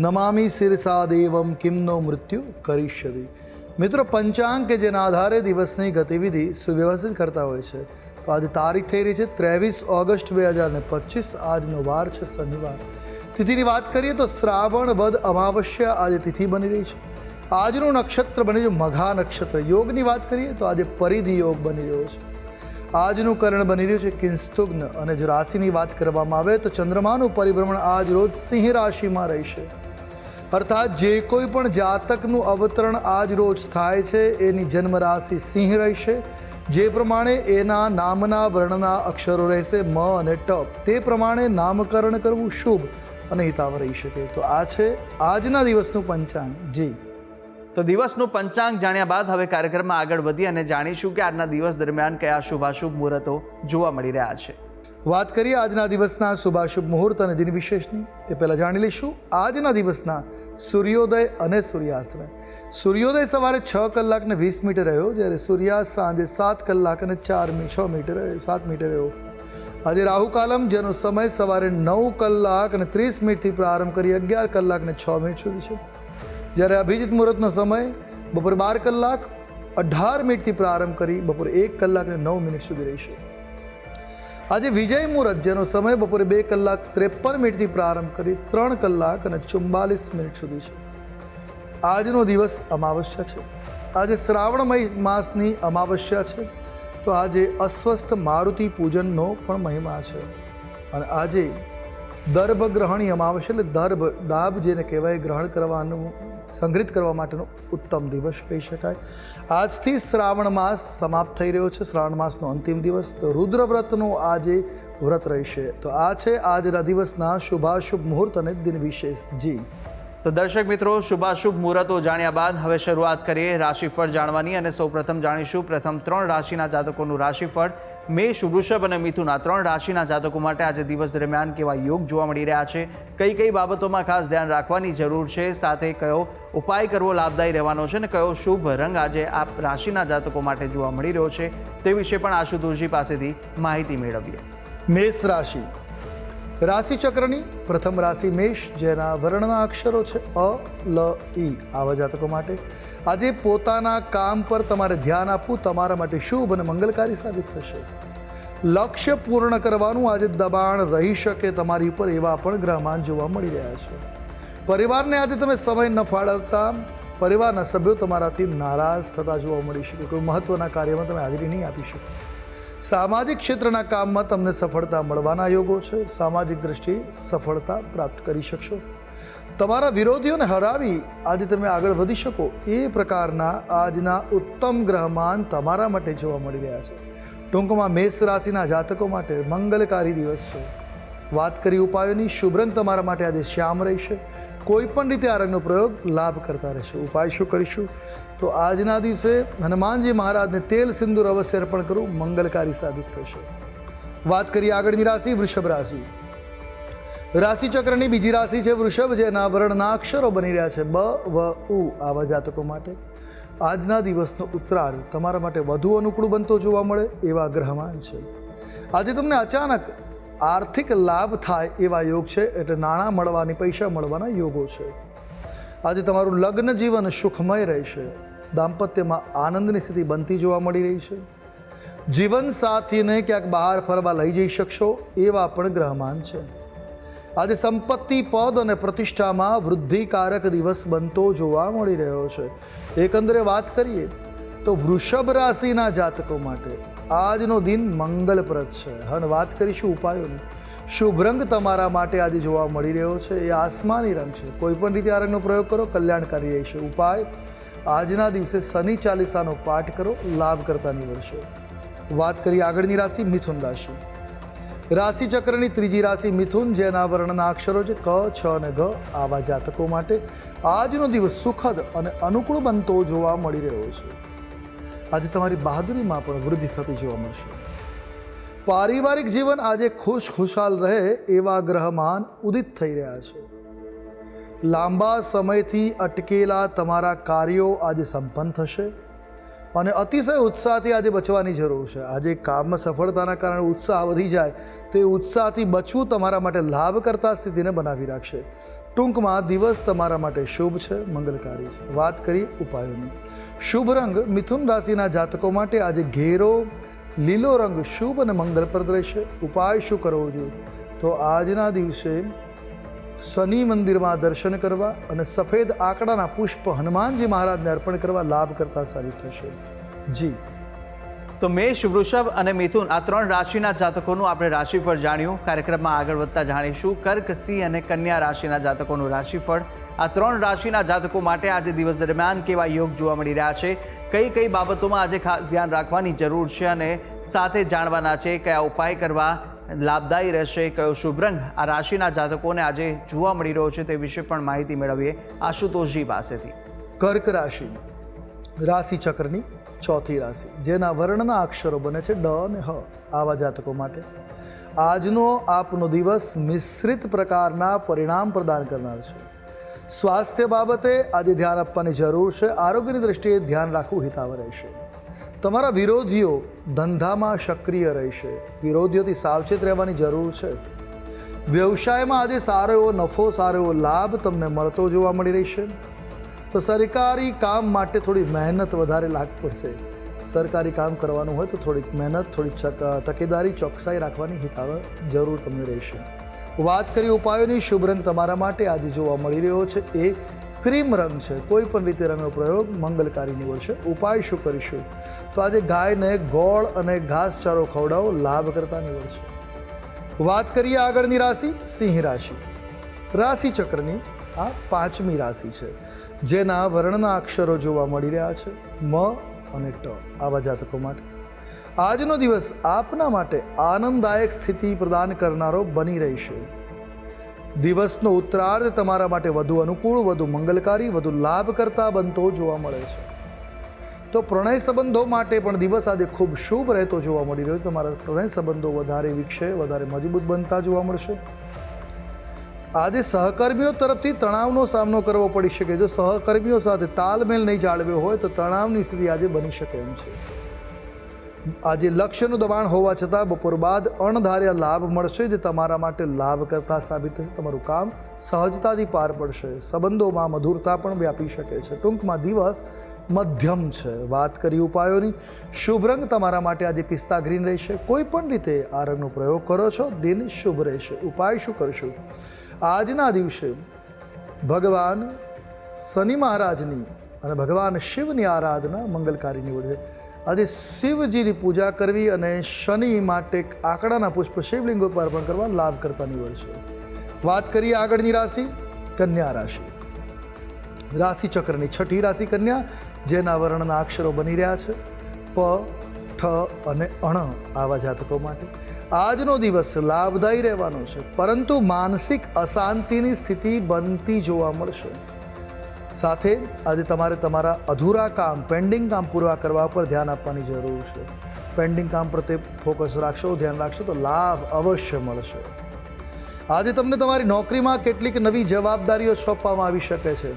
નમામિ શિરસા દેવમ કિમનો મૃત્યુ કરીષ્યતિ મિત્રો પંચાંગ કે જેના આધારે દિવસની ગતિવિધિ સુવ્યવસ્થિત કરતા હોય છે તો આજે તારીખ થઈ રહી છે ત્રેવીસ ઓગસ્ટ બે હજાર ને પચીસ આજનો વાર છે શનિવાર તિથિની વાત કરીએ તો શ્રાવણ વદ અમાવસ્યા આજે તિથિ બની રહી છે આજનું નક્ષત્ર બની છે મઘા નક્ષત્ર યોગની વાત કરીએ તો આજે પરિધિ યોગ બની રહ્યો છે આજનું કરણ બની રહ્યું છે કિંસ્તુગ્ન અને જો રાશિની વાત કરવામાં આવે તો ચંદ્રમાનું પરિભ્રમણ આજ રોજ સિંહ રાશિમાં રહેશે અર્થાત જે કોઈ પણ જાતકનું અવતરણ આજ રોજ થાય છે, એની જન્મ રાશિ સિંહ રહેશે. જે પ્રમાણે એના નામના વર્ણના અક્ષરો રહેશે, મ અને ટ. તે પ્રમાણે નામકરણ કરવું શુભ અને હિતાવ રહી શકે. તો આ છે આજના દિવસનું પંચાંગ. જી. તો દિવસનું પંચાંગ જાણ્યા બાદ હવે કાર્યક્રમમાં આગળ વધી અને જાણીશું કે આજના દિવસ દરમિયાન કયા શુભાશુભ મુહૂર્તો જોવા મળી રહ્યા છે. વાત કરીએ આજના દિવસના શુભાશુભ મુહૂર્ત અને દિન વિશેષની. એ પહેલાં જાણી લઈશું, આજના દિવસના સૂર્યોદય અને સૂર્યાસ્તના સૂર્યોદય સવારે છ કલાક ને વીસ મિનિટ રહ્યો, જ્યારે સૂર્યાસ્ત સાંજે સાત કલાક અને ચાર છ મિનિટે રહ્યો, સાત મિનિટ રહ્યો. આજે રાહુ કાલમ, જેનો સમય સવારે નવ કલાક અને ત્રીસ મિનિટથી પ્રારંભ કરી અગિયાર કલાક ને છ મિનિટ સુધી છે. જ્યારે અભિજીત મુહૂર્તનો સમય બપોર બાર કલાક, અઢાર મિનિટથી પ્રારંભ કરી બપોરે એક કલાક ને નવ મિનિટ સુધી રહેશે આજે વિજય મુહૂર્ત, જેનો સમય બપોરે બે કલાક ત્રેપન મિનિટથી પ્રારંભ કરી ત્રણ કલાક અને ચુમ્બાલીસ મિનિટ સુધી છે. આજનો દિવસ અમાવસ્યા છે. આજે શ્રાવણમય માસની અમાવસ્યા છે. તો આજે અસ્વસ્થ મારુતિ પૂજનનો પણ મહિમા છે. અને આજે દર્ભ ગ્રહણી અમાવસ્યા, એટલે દર્ભ દાભ જેને કહેવાય, ગ્રહણ કરવાનું સંગ્રહિત કરવા માટેનો ઉત્તમ દિવસ કહી શકાય. આજથી શ્રાવણ માસ સમાપ્ત થઈ રહ્યો છે. શ્રાવણ માસનો અંતિમ દિવસ તો રુદ્ર વ્રતનું આજે વ્રત રહેશે. તો આ છે આજના દિવસના શુભાશુભ મુહૂર્ત અને દિન વિશેષ જી. તો દર્શક મિત્રો, શુભાશુભ મુહૂર્તો જાણ્યા બાદ હવે શરૂઆત કરીએ રાશિફળ જાણવાની અને સૌપ્રથમ જાણીશું પ્રથમ ત્રણ રાશિના જાતકોનું રાશિફળ. મેષ, વૃષભ અને મિથુન આ ત્રણ રાશિના જાતકો માટે આજે દિવસ દરમિયાન કેવા યોગ જોવા મળી રહ્યા છે? કઈ કઈ બાબતોમાં ખાસ ધ્યાન રાખવાની જરૂર છે? સાથે કયો ઉપાય કરવો લાભદાયી રહેવાનો છે? અને કયો શુભ રંગ આજે આ રાશિના જાતકો માટે જોવા મળી રહ્યો છે? તે વિશે પણ આશુતોષજી પાસેથી માહિતી મેળવીએ. મેષ રાશિ. રાશિચક્રની પ્રથમ રાશિ મેષ, જેના વર્ણના અક્ષરો છે અ, લ, ઈ. આવા જાતકો માટે આજે પોતાના કામ પર તમારે ધ્યાન આપવું, તમારા માટે શુભ અને મંગલકારી સાબિત થશે. લક્ષ્ય પૂર્ણ કરવાનું આજે દબાણ રહી શકે તમારી ઉપર એવા પણ ગ્રહમાન જોવા મળી રહ્યા છે. પરિવારને આજે તમે સમય ન ફાળવતા, પરિવારના સભ્યો તમારાથી નારાજ થતા જોવા મળી શકે. કોઈ મહત્વના કાર્યમાં તમે હાજરી નહીં આપી શકો. સામાજિક ક્ષેત્રના કામમાં તમને સફળતા મળવાના યોગો છે. સામાજિક દ્રષ્ટિએ સફળતા પ્રાપ્ત કરી શકશો. તમારા વિરોધીઓને હરાવી આજે તમે આગળ વધી શકો એ પ્રકારના આજના ઉત્તમ ગ્રહમાન તમારા માટે જોવા મળી રહ્યા છે. ટૂંકમાં મેષ રાશિના જાતકો માટે મંગલકારી દિવસ છે. વાત કરી ઉપાયોની શુભ રંગ તમારા માટે આજે શ્યામ રહેશે. કોઈ પણ રીતે આ રંગનો પ્રયોગ લાભ કરતા રહેશે. ઉપાય શું કરીશું? તો આજના દિવસે હનુમાનજી મહારાજને તેલ સિંદૂર અવશ્ય અર્પણ કરવું મંગલકારી સાબિત થશે. વાત કરીએ આગળની રાશિ, વૃષભ રાશિ. રાશિ ચક્રની બીજી રાશિ છે વૃષભ, જેના વર્ણના અક્ષરો બની રહ્યા છે બ, વ, ઉ. આવા જાતકો માટે આજના દિવસનો ઉત્તરાર્ધ તમારા માટે વધુ અનુકૂળ બનતો જોવા મળે એવા ગ્રહમાન છે. આજે તમને અચાનક આર્થિક લાભ થાય એવા યોગ છે, એટલે નાણાં મળવાની, પૈસા મળવાના યોગો છે. આજે તમારું લગ્ન જીવન સુખમય રહેશે. દાંપત્યમાં આનંદની સ્થિતિ બનતી જોવા મળી રહી છે. જીવન સાથીને ક્યાંક બહાર ફરવા લઈ જઈ શકશો એવા પણ ગ્રહમાન છે. આજે સંપત્તિ, પદ અને પ્રતિષ્ઠામાં વૃદ્ધિકારક દિવસ બનતો જોવા મળી રહ્યો છે. એકંદરે વાત કરીએ તો વૃષભ રાશિના જાતકો માટે આજનો દિન મંગલપ્રદ છે. અને વાત કરીશું ઉપાયોની. શુભ રંગ તમારા માટે આજે જોવા મળી રહ્યો છે. એ આસમાની રંગ છે. કોઈ પણ રીતે આ રંગનો પ્રયોગ કરો, કલ્યાણકારી રહેશે. ઉપાય, આજના દિવસે શનિ ચાલીસાનો પાઠ કરો લાભ કરતા નીવડશે વાત કરીએ આગળની રાશિ, મિથુન રાશિ. રાશિ ચક્રની ત્રીજી રાશિ મિથુન, જેના વર્ણના અક્ષરો છે ક, છ અને ગ આવા જાતકો માટે આજનો દિવસ સુખદ અને અનુકૂળ બનતો જોવા મળી રહ્યો છે. આજે તમારી બહાદુરીમાં પણ વૃદ્ધિ થતી જોવા મળશે. પારિવારિક જીવન આજે ખુશ ખુશાલ રહે એવા ગ્રહમાન ઉદિત થઈ રહ્યા છે. લાંબા સમયથી અટકેલા તમારા કાર્યો આજે સંપન્ન થશે. અને અતિશય ઉત્સાહથી આજે બચવાની જરૂર છે. આજે કામમાં સફળતાના કારણે ઉત્સાહ વધી જાય તો એ ઉત્સાહથી બચવું તમારા માટે લાભ કરતા સ્થિતિને બનાવી રાખશે. ટૂંકમાં દિવસ તમારા માટે શુભ છે, મંગલકારી છે. વાત કરી ઉપાયોની. શુભ રંગ મિથુન રાશિના જાતકો માટે આજે ઘેરો, લીલો રંગ શુભ અને મંગલપ્રદ રહેશે. ઉપાય શું કરવો જોઈએ? તો આજના દિવસે શનિ મંદિરમાં દર્શન કરવા અને સફેદ આંકડાના પુષ્પ હનુમાનજી મહારાજને અર્પણ કરવા લાભ કરતા સારી થશે. જી. તો મેષ, વૃષભ અને મિથુન આ ત્રણ રાશિના જાતકોનું આપણે રાશિફળ જાણ્યું. કાર્યક્રમમાં આગળ વધતા જાણીશું. કર્ક, સિંહ અને કન્યા રાશિના જાતકોનું રાશિફળ. આ ત્રણ રાશિના જાતકો માટે આજે દિવસ દરમિયાન કેવા યોગ જોવા મળી રહ્યા છે? કઈ કઈ બાબતોમાં આજે ખાસ ધ્યાન રાખવાની જરૂર છે અને સાથે જાણવાના છે? કયા ઉપાય કરવા? લાભદાયી રહેશે કયો શુભ રંગ? આ રાશિના જાતકોને આજે જોવા મળી રહ્યો છે તે વિશે પણ માહિતી મેળવીએ આશુતોષજી પાસેથી. કર્ક રાશિ. રાશિ ચક્રની ચોથી રાશિ, જેના વર્ણના અક્ષરો બને છે ડ અને હ આવા જાતકો માટે. આજનો આપનો દિવસ મિશ્રિત પ્રકારના પરિણામ પ્રદાન કરનાર છે. સ્વાસ્થ્ય બાબતે આજે ધ્યાન આપવાની જરૂર છે, આરોગ્યની દ્રષ્ટિએ ધ્યાન રાખવું હિતાવ રહેશે. તમારા વિરોધીઓ ધંધામાં સક્રિય રહેશે. વિરોધીઓથી સાવચેત રહેવાની જરૂર છે. વ્યવસાયમાં આજે સારો એવો નફો, સારો એવો લાભ તમને મળતો જોવા મળી રહેશે. તો સરકારી કામ માટે થોડી મહેનત વધારે લાગ પડશે. સરકારી કામ કરવાનું હોય તો થોડીક મહેનત થોડી ચક- તકેદારી, ચોકસાઈ રાખવાની હિતાવ જરૂર તમને રહેશે. વાત કરી ઉપાયોની, શુભ રંગ તમારા માટે આજે જોવા મળી રહ્યો છે. એ ક્રીમ રંગ છે, કોઈ પણ રીતે રંગનો પ્રયોગ મંગલકારી નીવડશે. ઉપાય શું કરીશું? તો આજે ગાયને ગોળ અને ઘાસચારો ખવડાવો, લાભ કરતા નીવડશે. વાત કરીએ આગળની રાશિ, સિંહ રાશિ. રાશિ ચક્રની આ પાંચમી રાશિ છે, જેના વર્ણના અક્ષરો જોવા મળી રહ્યા છે, મ અને ટ, આવા જાતકો માટે. આજનો દિવસ આપના માટે આનંદદાયક સ્થિતિ પ્રદાન કરનારો બની રહેશે. દિવસનો ઉત્તરાર્ધ તમારા માટે વધુ અનુકૂળ, વધુ મંગલકારી, વધુ લાભ કરતા બનતો જોવા મળે છે. તો પ્રણય સંબંધો માટે પણ દિવસ આજે ખૂબ શુભ રહેતો જોવા મળી રહ્યો છે. તમારા પ્રણય સંબંધો વધારે વિકસે, વધારે મજબૂત બનતા જોવા મળશે. આજે સહકર્મીઓ તરફથી તણાવનો સામનો કરવો પડી શકે. જો સહકર્મીઓ સાથે તાલમેલ નહીં જાળવ્યો હોય તો તણાવની સ્થિતિ આજે બની શકે એમ છે. આજે લક્ષ્યનું દબાણ હોવા છતાં બપોર બાદ અણધાર્યા લાભ મળશે જે તમારા માટે લાભ કરતા સાબિત થશે. તમારું કામ સહજતાથી પાર પડશે. સંબંધોમાં મધુરતા પણ વ્યાપી શકે છે. ટૂંકમાં દિવસ મધ્યમ છે. વાત કરી ઉપાયોની. શુભ રંગ તમારા માટે આજે પિસ્તા ગ્રીન રહેશે. કોઈ પણ રીતે આ રંગનો પ્રયોગ કરો છો, દિન શુભ રહેશે. ઉપાય શું કરશો? આજના દિવસે ભગવાન શનિ મહારાજની અને ભગવાન શિવની આરાધના મંગલકારી નીવડે. આજે શિવજીની પૂજા કરવી અને શનિ માટે આંકડાના પુષ્પ શિવલિંગ ઉપર અર્પણ કરવા લાભ કરતા નીવડશે વાત કરીએ આગળની રાશિ, કન્યા રાશિ. રાશિ ચક્રની છઠ્ઠી રાશિ કન્યા, જેના વર્ણના અક્ષરો બની રહ્યા છે. પ, ઠ અને અણ આવા જાતકો માટે. આજનો દિવસ લાભદાયી રહેવાનો છે, પરંતુ માનસિક અશાંતિની સ્થિતિ બનતી જોવા મળશે. સાથે આજે તમારે તમારા અધૂરા કામ પેન્ડિંગ કામ પૂરા કરવા પર ધ્યાન આપવાની જરૂર છે. પેન્ડિંગ કામ પ્રત્યે ફોકસ રાખશો, ધ્યાન રાખશો તો લાભ અવશ્ય મળશે. આજે તમને તમારી નોકરીમાં કેટલીક નવી જવાબદારીઓ સોંપવામાં આવી શકે છે.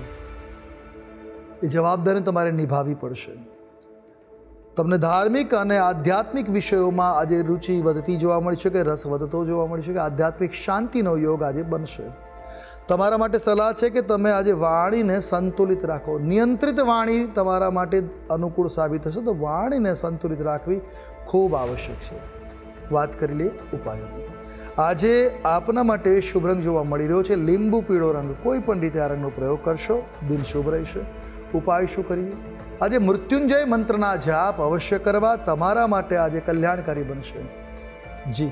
એ જવાબદારી તમારે નિભાવવી પડશે. તમને ધાર્મિક અને આધ્યાત્મિક વિષયોમાં આજે રુચિ વધતી જોવા મળી છે કે રસ વધતો જોવા મળી છે કે આધ્યાત્મિક શાંતિનો યોગ આજે બનશે. તમારા માટે સલાહ છે કે તમે આજે વાણીને સંતુલિત રાખો. નિયંત્રિત વાણી તમારા માટે અનુકૂળ સાબિત થશે તો વાણીને સંતુલિત રાખવી ખૂબ આવશ્યક છે. વાત કરી લઈએ ઉપાયોની આજે આપના માટે શુભ રંગ જોવા મળી રહ્યો છે. લીંબુ પીળો રંગ. કોઈ પણ રીતે આ રંગનો પ્રયોગ કરશો, દિન શુભ રહેશે. ઉપાય શું કરીએ? આજે મૃત્યુંજય મંત્રના જાપ અવશ્ય કરવા તમારા માટે આજે કલ્યાણકારી બનશે. જી.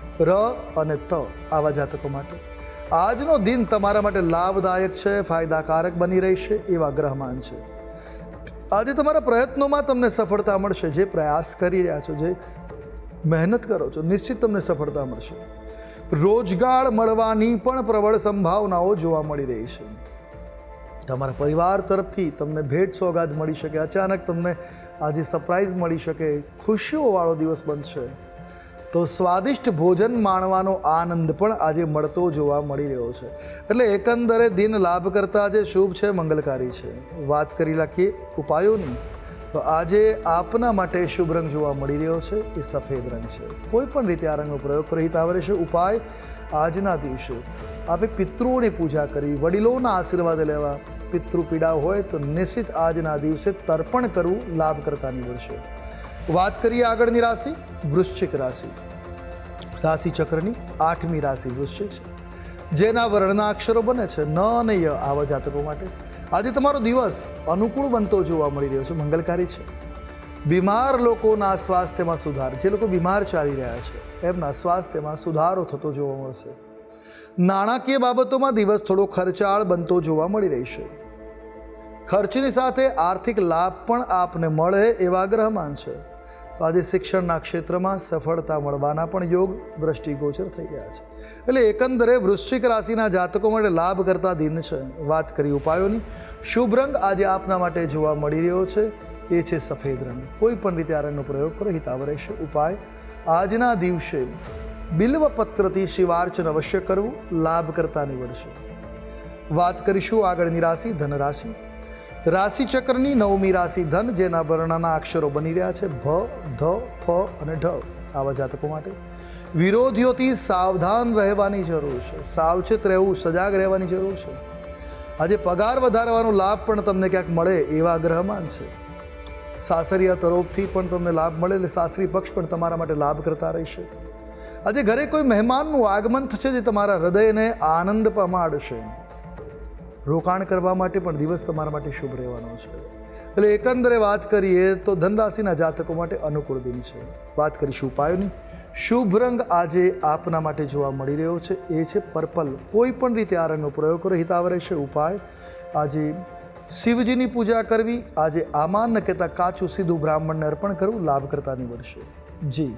ર અને ત આવા જાતકો માટે. આજનો દિન તમારા માટે લાભદાયક છે, ફાયદાકારક બની રહેશે એવા ગ્રહમાન છે. આજે તમારા પ્રયત્નોમાં તમને સફળતા મળશે. જે પ્રયાસ કરી રહ્યા છો, જે મહેનત કરો છો, નિશ્ચિત તમને સફળતા મળશે. રોજગાર મળવાની પણ પ્રબળ સંભાવનાઓ જોવા મળી રહી છે. તમારા પરિવાર તરફથી તમને ભેટ સોગાદ મળી શકે, અચાનક તમને આજે સરપ્રાઈઝ મળી શકે, ખુશીઓવાળો દિવસ બનશે. તો સ્વાદિષ્ટ ભોજન માણવાનો આનંદ પણ આજે મળતો જોવા મળી રહ્યો છે. એટલે એકંદરે દિન લાભ કરતા જે શુભ છે, મંગલકારી છે. વાત કરી રાખીએ ઉપાયોની, તો આજે આપના માટે શુભ રંગ જોવા મળી રહ્યો છે, એ સફેદ રંગ છે. કોઈ પણ રીતે આ રંગનો પ્રયોગ કરી આવરે છે. ઉપાય, આજના દિવસે આપે પિતૃઓની પૂજા કરવી, વડીલોના આશીર્વાદ લેવા. પિતૃ પીડા હોય તો નિશ્ચિત આજના દિવસે તર્પણ કરવું લાભ કરતા નીવડશે વાત કરીએ આગળની રાશિ, વૃશ્ચિક રાશિ. રાશિ ચક્રની આઠમી રાશિ વૃશ્ચિક છે. જેના વર્ણના અક્ષરો બને છે, ન અને ય આવા જાતકો માટે. આજે તમારો દિવસ અનુકૂળ બનતો જોવા મળી રહ્યો છે, મંગલકારી છે. બીમાર લોકોના સ્વાસ્થ્યમાં સુધાર, જે લોકો બીમાર ચાલી રહ્યા છે, એમના સ્વાસ્થ્યમાં સુધારો થતો જોવા મળશે. નાણાકીય બાબતોમાં દિવસ થોડો ખર્ચાળ બનતો જોવા મળી રહેશે ખર્ચની સાથે આર્થિક લાભ પણ આપને મળે એવા ગ્રહમાન છે. તો આજે શિક્ષણના ક્ષેત્રમાં સફળતા મળવાના પણ યોગ દ્રષ્ટિગોચર થઈ રહ્યા છે. એટલે એકંદરે વૃશ્ચિક રાશિના જાતકો માટે લાભ કરતા દિન છે. વાત કરી ઉપાયોની. શુભ રંગ આજે આપના માટે જોવા મળી રહ્યો છે. એ છે સફેદ રંગ. કોઈ પણ રીતે આ પ્રયોગ કરો. હિતાવ રહેશે. ઉપાય. આજના દિવસે બિલ્વ પત્રથી શિવાર્ચન અવશ્ય કરવું. લાભ કરતા નીવડશે વાત કરીશું આગળની રાશિ ધન રાશિ રાશિ નવમી રાશિ ધન, જેના વર્ણના અક્ષરો બની રહ્યા છે, ભ, ધ, ફ અને ઢ, આવા જાતકો માટે. વિરોધીઓથી સાવધાન રહેવાની જરૂર છે. સાવચેત રહેવું, સજાગ રહેવાની જરૂર છે. આજે પગાર વધારવાનો લાભ પણ તમને ક્યાંક મળે એવા ગ્રહમાન છે. સાસરિયા તરફથી પણ તમને લાભ મળે એટલે સાસરી પક્ષ પણ તમારા માટે લાભ કરતા રહેશે. આજે ઘરે કોઈ મહેમાનનું આગમન થશે જે તમારા હૃદયને આનંદ પમાડશે. રોકાણ કરવા માટે પણ દિવસ તમારા માટે શુભ રહેવાનો છે. એટલે એકંદરે વાત કરીએ તો ધનરાશિના જાતકો માટે અનુકૂળ દિન છે. વાત કરીશું ઉપાયોની. શુભ રંગ આજે આપના માટે જોવા મળી રહ્યો છે. એ છે પર્પલ. કોઈ પણ રીતે આ રંગનો પ્રયોગ કરો. હિતાવ રહેશે ઉપાય. આજે શિવજીની પૂજા કરવી. આજે આમાન ન કહેતા કાચું સીધું બ્રાહ્મણને અર્પણ કરવું. લાભકર્તા નીવડશે જી.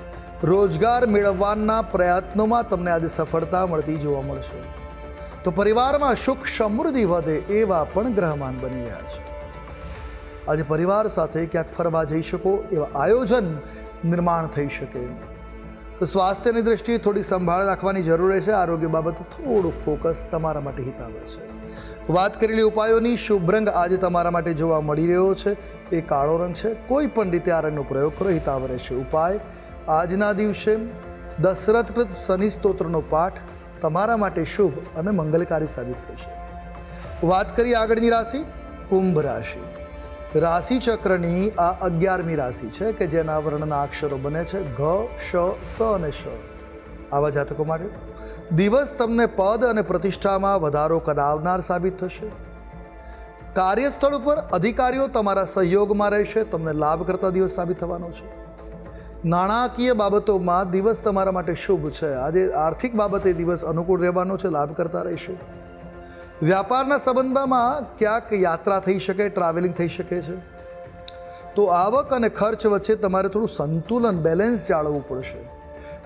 રોજગાર મેળવવાના પ્રયત્નોમાં તમને આજે સફળતા મળતી જોવા મળશે. તો પરિવારમાં સુખ સમૃદ્ધિ વધે એવા પણ ગ્રહમાન બની રહ્યા છે. આજે પરિવાર સાથે ક્યાંક ફરવા જઈ શકો એવા આયોજન નિર્માણ થઈ શકે. તો સ્વાસ્થ્યની દ્રષ્ટિએ થોડી સંભાળ રાખવાની જરૂર છે આરોગ્ય બાબતે થોડું ફોકસ તમારા માટે હિતાવે છે. વાત કરેલી ઉપાયોની શુભ રંગ આજે તમારા માટે જોવા મળી રહ્યો છે. એ કાળો રંગ છે. કોઈ પણ રીતે આ રંગનો પ્રયોગ કરો. હિતાવ રહેશે ઉપાય. આજના દિવસે દશરથકૃત શનિ સ્તોત્રનો પાઠ તમારા માટે શુભ અને મંગલકારી સાબિત થશે. વાત કરીએ આગળની રાશિ, કુંભ રાશિ. રાશિ ચક્રની આ અગિયારમી રાશિ છે કે જેના વર્ણના અક્ષરો બને છે ઘ, શ, સ અને શ. આવા જાતકો માટે દિવસ તમને પદ અને પ્રતિષ્ઠામાં વધારો કરાવનાર સાબિત થશે. કાર્યસ્થળ ઉપર અધિકારીઓ તમારા સહયોગમાં રહેશે, તમને લાભ કરતા દિવસ સાબિત થવાનો છે. નાણાકીય બાબતોમાં દિવસ તમારા માટે શુભ છે. આજે આર્થિક બાબતે દિવસ અનુકૂળ રહેવાનો છે, લાભ કરતા રહેશે. વ્યાપારના સંબંધમાં ક્યાંક યાત્રા થઈ શકે ટ્રાવેલિંગ થઈ શકે છે. તો આવક અને ખર્ચ વચ્ચે તમારે થોડું સંતુલન બેલેન્સ જાળવવું પડશે.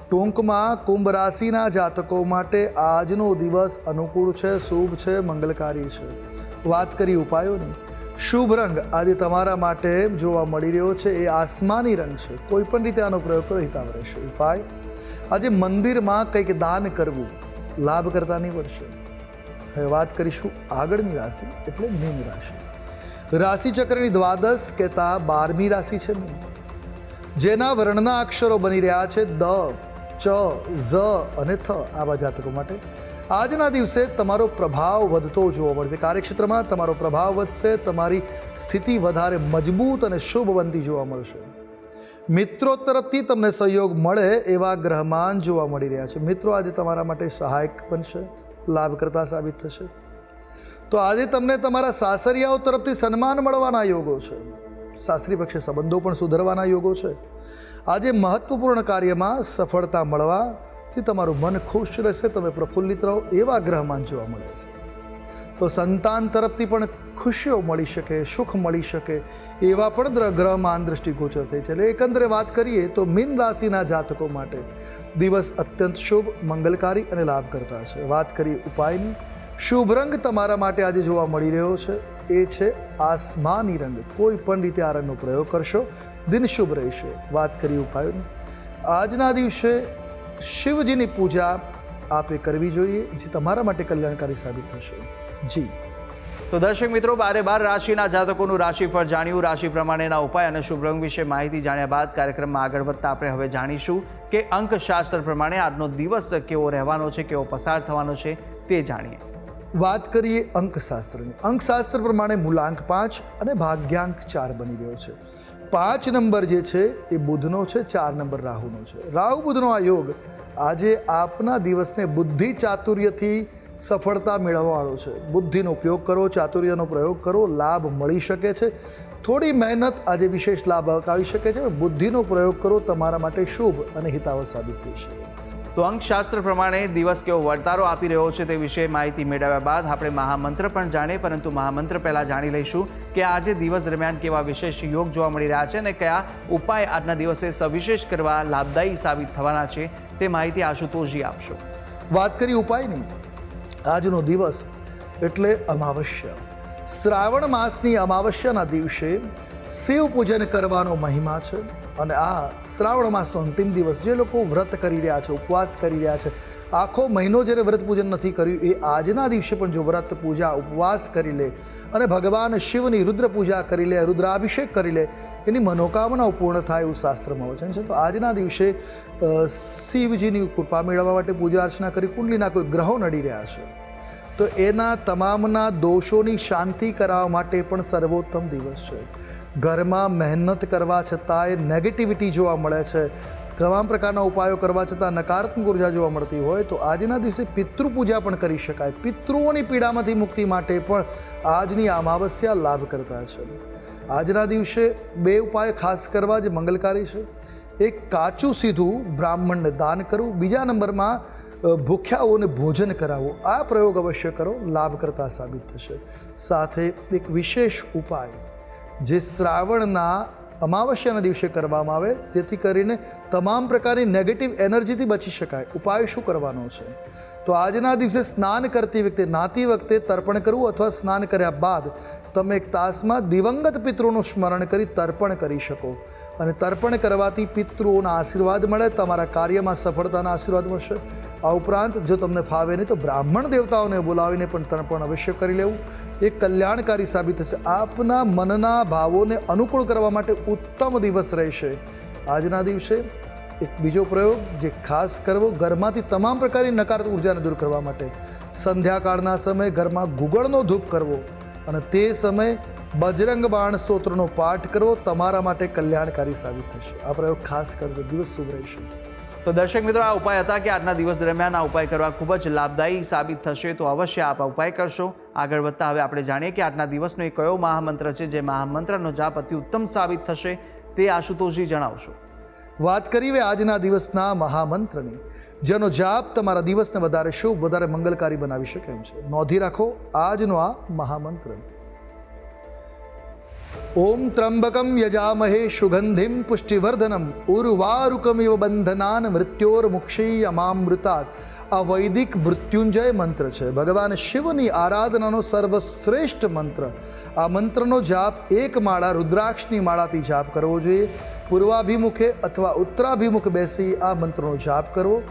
ટૂંકમાં કુંભ રાશિના જાતકો માટે આજનો દિવસ અનુકૂળ છે, શુભ છે, મંગલકારી છે. વાત કરી ઉપાયોની. શુભ રંગ આજે તમારા માટે જોવા મળી રહ્યો છે. એ આસમાની રંગ છે. કોઈ પણ રીતે આનો પ્રયોગ કરો હિતાવ રહેશે. ઉપાય? આજે મંદિરમાં કંઈક દાન કરવું લાભ કરતા પડશે હવે વાત કરીશું આગળની રાશિ, એટલે મીન રાશિ. રાશિ ચક્રની દ્વાદશ કહેતા બારમી રાશિ છે મીન. જેના વર્ણના અક્ષરો બની રહ્યા છે દ, ચ, ઝ અને થ આવા જાતકો માટે. આજના દિવસે તમારો પ્રભાવ વધતો જોવા મળશે. કાર્યક્ષેત્રમાં તમારો પ્રભાવ વધશે, તમારી સ્થિતિ વધારે મજબૂત અને શુભ બનતી જોવા મળશે. મિત્રો તરફથી તમને સહયોગ મળે એવા ગ્રહમાન જોવા મળી રહ્યા છે. મિત્રો, આજે તમારા માટે સહાયક બનશે, લાભકર્તા સાબિત થશે. તો આજે તમને તમારા સાસરિયાઓ તરફથી સન્માન મળવાના યોગો છે. સાસરી પક્ષે સંબંધો પણ સુધરવાના યોગો છે. આજે મહત્વપૂર્ણ કાર્યમાં સફળતા મળવાથી તમારું મન ખુશ રહેશે, તમે પ્રફુલ્લિત રહો, એવા ગ્રહમાન જોવા મળે છે. તો સંતાન તરફથી પણ ખુશીઓ મળી શકે, સુખ મળી શકે, એવા પણ ગ્રહમાં ગ્રહમાન દૃષ્ટિગોચર થઈ છે. એટલે એકંદરે વાત કરીએ તો મીન રાશિના જાતકો માટે દિવસ અત્યંત શુભ, મંગલકારી અને લાભકર્તા છે. વાત કરીએ ઉપાયની, શુભ રંગ તમારા માટે આજે જોવા મળી રહ્યો છે. એ છે આસમાની રંગ. કોઈ પણ રીતે આ રંગનો પ્રયોગ કરશો, દિન શુભ રહેશે. વાત કરીએ ઉપાયોની. આજના દિવસે શિવજીની પૂજા આપે કરવી જોઈએ જે તમારા માટે કલ્યાણકારી સાબિત થશે. જી. તો દર્શક મિત્રો બારે બાર રાશિના જાતકોનું રાશિફળ જાણ્યું. રાશિ પ્રમાણેના ઉપાય અને શુભ રંગ વિશે માહિતી જાણ્યા બાદ કાર્યક્રમમાં આગળ વધતા આપણે હવે જાણીશું કે અંકશાસ્ત્ર પ્રમાણે આજનો દિવસ કેવો રહેવાનો છે કેવો પસાર થવાનો છે તે જાણીએ. વાત કરીએ અંકશાસ્ત્રની. અંકશાસ્ત્ર પ્રમાણે મૂલાંક પાંચ અને ભાગ્યાંક ચાર બની રહ્યો છે. પાંચ નંબર જે છે એ બુધનો છે, ચાર નંબર રાહુનો છે. રાહુ બુધનો આ યોગ આજે આપના દિવસને બુદ્ધિ ચાતુર્યથી સફળતા મેળવવાળો છે. બુદ્ધિનો ઉપયોગ કરો, ચાતુર્યનો પ્રયોગ કરો, લાભ મળી શકે છે. થોડી મહેનત આજે વિશેષ લાભ આવી શકે છે બુદ્ધિનો પ્રયોગ કરો, તમારા માટે શુભ અને હિતાવ સાબિત થઈ શકે. તો અંકશાસ્ત્ર પ્રમાણે દિવસ કેવો વર્તારો આપી રહ્યો છે તે વિશે માહિતી મેળવ્યા બાદ આપણે મહામંત્ર પણ જાણીએ, પરંતુ મહામંત્ર પહેલાં જાણી લઈશું કે આજે દિવસ દરમિયાન કેવા વિશેષ યોગ જોવા મળી રહ્યા છે અને કયા ઉપાય આજના દિવસે સવિશેષ કરવા લાભદાયી સાબિત થવાના છે તે માહિતી આશુતોષજી આપશો. વાત કરી ઉપાયની આજનો દિવસ એટલે અમાવસ્યા. શ્રાવણ માસની અમાવસ્યાના દિવસે શિવ પૂજન કરવાનો મહિમા છે અને આ શ્રાવણ માસનો અંતિમ દિવસ જે લોકો વ્રત કરી રહ્યા છે, ઉપવાસ કરી રહ્યા છે, આખો મહિનો જ્યારે વ્રત પૂજન નથી કર્યું, એ આજના દિવસે પણ જો વ્રત પૂજા, ઉપવાસ કરી લે અને ભગવાન શિવની રુદ્ર પૂજા કરી લે, રુદ્રાભિષેક કરી લે, એની મનોકામનાઓ પૂર્ણ થાય એવું શાસ્ત્રમાં વચન છે. તો આજના દિવસે શિવજીની કૃપા મેળવવા માટે પૂજા અર્ચના કરી, કુંડલીના કોઈ ગ્રહો નડી રહ્યા છે. તો એના તમામના દોષોની શાંતિ કરાવવા માટે પણ સર્વોત્તમ દિવસ છે. ઘરમાં મહેનત કરવા છતાંય નેગેટિવિટી જોવા મળે છે. તમામ પ્રકારના ઉપાયો કરવા છતાં નકારાત્મક ઊર્જા જોવા મળતી હોય તો આજના દિવસે પિતૃ પૂજા પણ કરી શકાય. પિતૃઓની પીડામાંથી મુક્તિ માટે પણ આજની અમાવસ્યા લાભ કરતા છે. આજના દિવસે બે ઉપાય ખાસ કરવા જે મંગલકારી છે. એક, કાચું સીધું બ્રાહ્મણને દાન કરવું. બીજા નંબરમાં ભૂખ્યાઓને ભોજન કરાવવું. આ પ્રયોગ અવશ્ય કરો. લાભકર્તા સાબિત થશે. સાથે એક વિશેષ ઉપાય. જે શ્રાવણના અમાવસ્યાના દિવસે કરવામાં આવે, જેથી કરીને તમામ પ્રકારની નેગેટિવ એનર્જીથી બચી શકાય. ઉપાય શું કરવાનો છે? તો આજના દિવસે સ્નાન કરતી વખતે, નાતી વખતે તર્પણ કરવું અથવા સ્નાન કર્યા બાદ, તમે એક તાસમાં દિવંગત પિતૃનું સ્મરણ કરી તર્પણ કરી શકો. અને તર્પણ કરવાથી પિતૃઓના આશીર્વાદ મળે, તમારા કાર્યમાં સફળતાના આશીર્વાદ મળશે. આ ઉપરાંત જો તમને ફાવે નહીં તો બ્રાહ્મણ દેવતાઓને બોલાવીને પણ તર્પણ અવશ્ય કરી લેવું. એ કલ્યાણકારી સાબિત થશે. આપના મનના ભાવોને અનુકૂળ કરવા માટે ઉત્તમ દિવસ રહેશે. આજના દિવસે એક બીજો પ્રયોગ, જે ખાસ કરવો ઘરમાંથી તમામ પ્રકારની નકારાત્મક ઉર્જાને દૂર કરવા માટે. સંધ્યાકાળના સમયે ઘરમાં ગુગળનો ધૂપ કરવો અને તે સમયે બજરંગ બાણ સ્તોત્રનો પાઠ કરવો તમારા માટે કલ્યાણકારી સાબિત થશે. આ પ્રયોગ ખાસ કરજો. દિવસ શુભ રહેશે. તો દર્શક મિત્રો આ ઉપાય હતા કે આજના દિવસ દરમિયાન આ ઉપાય કરવા ખૂબ જ લાભદાયી સાબિત થશે તો અવશ્ય આપ આ ઉપાય કરશો. આગળ વધતા હવે આપણે જાણીએ કે આજના દિવસનો એ કયો મહામંત્ર છે જે મહામંત્રનો જાપ અતિ ઉત્તમ સાબિત થશે તે આશુતોષજી જણાવશો. વાત કરીએ આજના દિવસના મહામંત્રની. જેનો જાપ તમારા દિવસને વધારે શુભ વધારે મંગલકારી બનાવી શકે એમ છે. નોંધી રાખો આજનો આ મહામંત્ર. ઓમ ત્રંબકમ યજામહે સુગંધિમ પુષ્ટિવર્ધનમ ઉર્વારુકમિવ બંધનાન મૃત્યોર્મુક્ષીયમામૃતાત આ વૈદિક મૃત્યુંજય મંત્ર છે ભગવાન શિવની આરાધનાનો સર્વશ્રેષ્ઠ મંત્ર આ મંત્રનો જાપ એક માળા રુદ્રાક્ષની માળાથી જાપ કરવો જોઈએ પૂર્વાભિમુખે અથવા ઉત્તરાભિમુખ બેસી આ મંત્રનો જાપ કરવો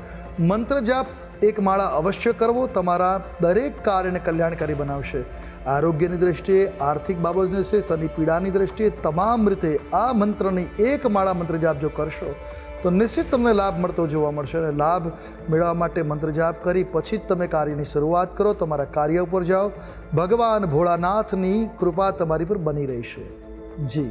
મંત્ર જાપ એક માળા અવશ્ય કરવો તમારા દરેક કાર્યને કલ્યાણકારી બનાવશે આરોગ્યની દ્રષ્ટિએ, આર્થિક બાબતની દ્રષ્ટિએ, શનિ પીડાની દ્રષ્ટિએ તમામ રીતે આ મંત્રની એક માળા મંત્ર જાપ જો કરશો, તો નિશ્ચિત તમને લાભ મળતો જોવા મળશે અને લાભ મેળવવા માટે મંત્ર જાપ કરી પછી જ તમે કાર્યની શરૂઆત કરો, તમારા કાર્ય ઉપર જાઓ. ભગવાન ભોળાનાથની કૃપા તમારી પર બની રહેશે. જી.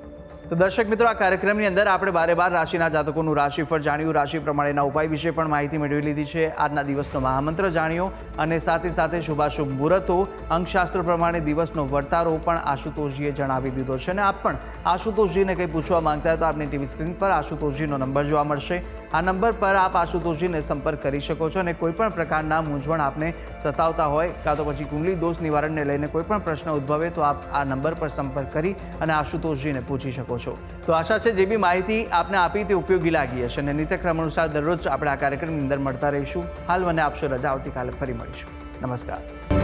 તો દર્શક મિત્રો, આ કાર્યક્રમની અંદર આપણે બારે બાર રાશિના જાતકોનું રાશિફળ જાણ્યું. રાશિ પ્રમાણેના ઉપાય વિશે પણ માહિતી મેળવી લીધી છે. આજના દિવસનો મહામંત્ર જાણ્યો અને સાથે સાથે શુભાશુભ મુહૂર્તો, અંકશાસ્ત્ર પ્રમાણે દિવસનો વર્તારો પણ આશુતોષજીએ જણાવી દીધો છે અને આપ પણ આશુતોષજીને કંઈ પૂછવા માંગતા તો આપની ટીવી સ્ક્રીન પર આશુતોષજીનો નંબર જોવા મળશે. આ નંબર પર આપ આશુતોષજીને સંપર્ક કરી શકો છો અને કોઈપણ પ્રકારના મૂંઝવણ આપને સતાવતા હોય કાં તો પછી કુંડલી દોષ નિવારણને લઈને કોઈપણ પ્રશ્ન ઉદ્ભવે તો આપ આ નંબર પર સંપર્ક કરી અને આશુતોષજીને પૂછી શકો છો. તો આશા છે જે બી માહિતી આપને આપી તે ઉપયોગી લાગી હશે અને નીતિક્રમ અનુસાર દરરોજ આપણે આ કાર્યક્રમની અંદર મળતા રહીશું. હાલ મને આપશો રજા, આવતીકાલે ફરી મળીશું. નમસ્કાર.